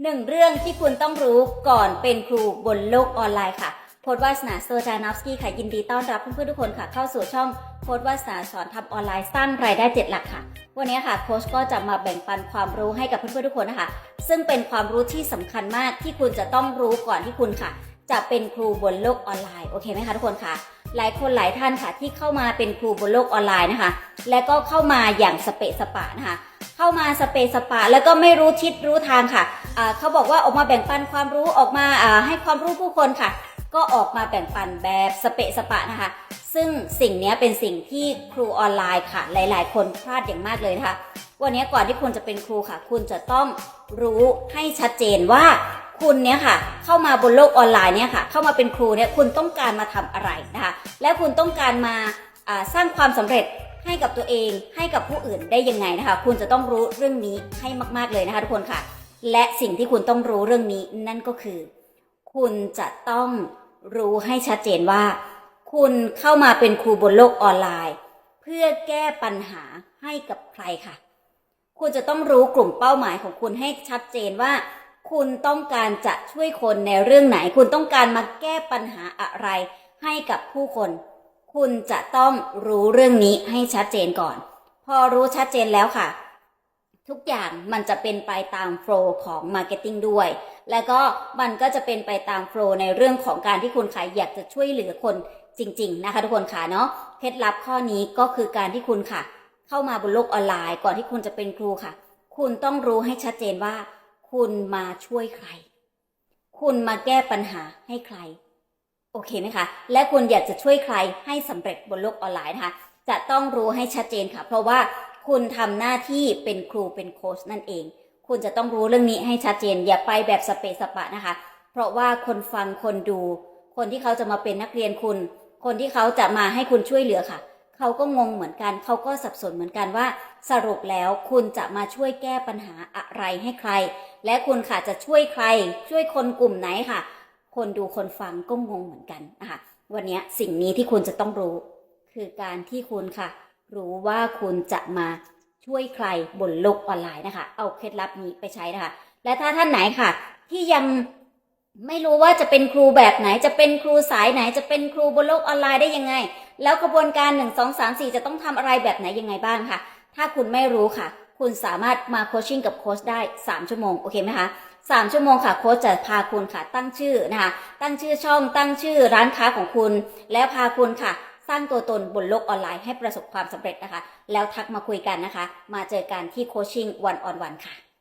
หนึ่งเรื่องที่คุณต้องรู้ก่อนเป็นครูบนโลกออนไลน์ค่ะ โพสวาสนาโซจานอฟสกี้ค่ะ ยินดีต้อนรับเพื่อนๆทุกคนค่ะ เข้าสู่ช่องโพสวาสนาสอนทำออนไลน์สร้างรายได้เจ็ดหลักค่ะ วันนี้ค่ะโค้ชก็จะมาแบ่งปันความรู้ให้กับเพื่อนๆทุกคนนะคะ ซึ่งเป็นความรู้ที่สำคัญมากที่คุณจะต้องรู้ก่อนที่คุณค่ะ จะเป็นครูบนโลกออนไลน์โอเคไหมคะทุกคนค่ะ หลายคนหลายท่านค่ะที่เข้ามาเป็นครูบนโลกออนไลน์นะคะ และก็เข้ามาอย่างสเปะสปะนะคะ เข้ามาสเปซสปะ แล้วก็ไม่รู้ทิศรู้ทางค่ะอ่าเขาบอกว่าออกมาแบ่งปันความรู้ออกมาอ่าให้ความรู้ผู้คนค่ะ ก็ออกมาแบ่งปันแบบสเปะสปะนะคะ ซึ่งสิ่งนี้เป็นสิ่งที่ครูออนไลน์ค่ะ หลาย ๆ คนพลาดอย่างมากเลยนะคะวันนี้ก่อนที่คุณจะเป็นครูค่ะ คุณจะต้องรู้ให้ชัดเจนว่า คุณเนี่ยค่ะเข้ามาบนโลกออนไลน์เนี่ยค่ะเข้ามาเป็นครูเนี่ยคุณต้องการมาทำอะไรนะคะและคุณต้องการมาสร้างความสำเร็จให้กับตัวเองให้กับผู้อื่นได้ยังไงนะคะคุณจะต้องรู้เรื่องนี้ให้มาก ๆเลยนะคะทุกคนค่ะ และสิ่งที่คุณต้องรู้เรื่องนี้นั่นก็คือ คุณจะต้องรู้ให้ชัดเจนว่า คุณเข้ามาเป็นครูบนโลกออนไลน์ เพื่อแก้ปัญหาให้กับใครค่ะ คุณจะต้องรู้กลุ่มเป้าหมายของคุณให้ชัดเจนว่า คุณต้องการจะช่วยคนในเรื่องไหน คุณต้องการมาแก้ปัญหาอะไร ให้กับผู้คน คุณจะต้องรู้เรื่องนี้ให้ชัดเจนก่อน พอรู้ชัดเจนแล้วค่ะ ทุกอย่างมันจะเป็นไปตามโฟล์ของมาร์เก็ตติ้งด้วย แล้วก็มันก็จะเป็นไปตามโฟล์ในเรื่องของการที่คุณขายอยากจะช่วยเหลือคนจริง ๆ นะคะทุกคนค่ะเนาะเคล็ดลับข้อนี้ก็คือการที่คุณค่ะ เข้ามาบนโลกออนไลน์ ก่อนที่คุณจะเป็นครูค่ะ คุณต้องรู้ให้ชัดเจนว่า คุณมาช่วยใคร คุณมาแก้ปัญหาให้ใคร โอเคไหมคะ และคุณอยากจะช่วยใครให้สำเร็จบนโลกออนไลน์นะคะ จะต้องรู้ให้ชัดเจนค่ะ เพราะว่าคุณทำหน้าที่เป็นครูเป็นโค้ชนั่นเอง คุณจะต้องรู้เรื่องนี้ให้ชัดเจน อย่าไปแบบสเปสปะนะคะ เพราะว่าคนฟังคนดู คนที่เขาจะมาเป็นนักเรียนคุณ คนที่เขาจะมาให้คุณช่วยเหลือค่ะ เขาก็งงเหมือนกัน เขาก็สับสนเหมือนกันว่า สรุปแล้วคุณจะมาช่วยแก้ปัญหาอะไรให้ใคร และคุณค่ะจะช่วยใคร ช่วยคนกลุ่มไหนค่ะ คนดูคนฟังก็งงเหมือนกันนะคะวันนี้สิ่งนี้ที่คุณจะต้องรู้ คือการที่คุณค่ะ รู้ว่าคุณจะมาช่วยใครบนโลกออนไลน์นะคะ เอาเคล็ดลับนี้ไปใช้นะคะ และถ้าท่านไหนค่ะ ที่ยังไม่รู้ว่าจะเป็นครูแบบไหน จะเป็นครูสายไหน จะเป็นครูบนโลกออนไลน์ได้ยังไง แล้วกระบวนการ 1 2 3 4 จะต้องทำอะไรแบบไหนยังไงบ้างค่ะ ถ้าคุณไม่รู้ค่ะ คุณสามารถมาโคชชิ่งกับโค้ชได้ 3 ชั่วโมง โอเคไหมคะสามชั่วโมงค่ะโค้ชจะพาคุณค่ะตั้งชื่อนะคะ ตั้งชื่อช่อง ตั้งชื่อร้านค้าของคุณ แล้วพาคุณค่ะ สร้างตัวตนบนโลกออนไลน์ให้ประสบความสำเร็จนะคะ แล้วทักมาคุยกันนะคะ มาเจอกันที่โคชชิ่งวันออนวันค่ะ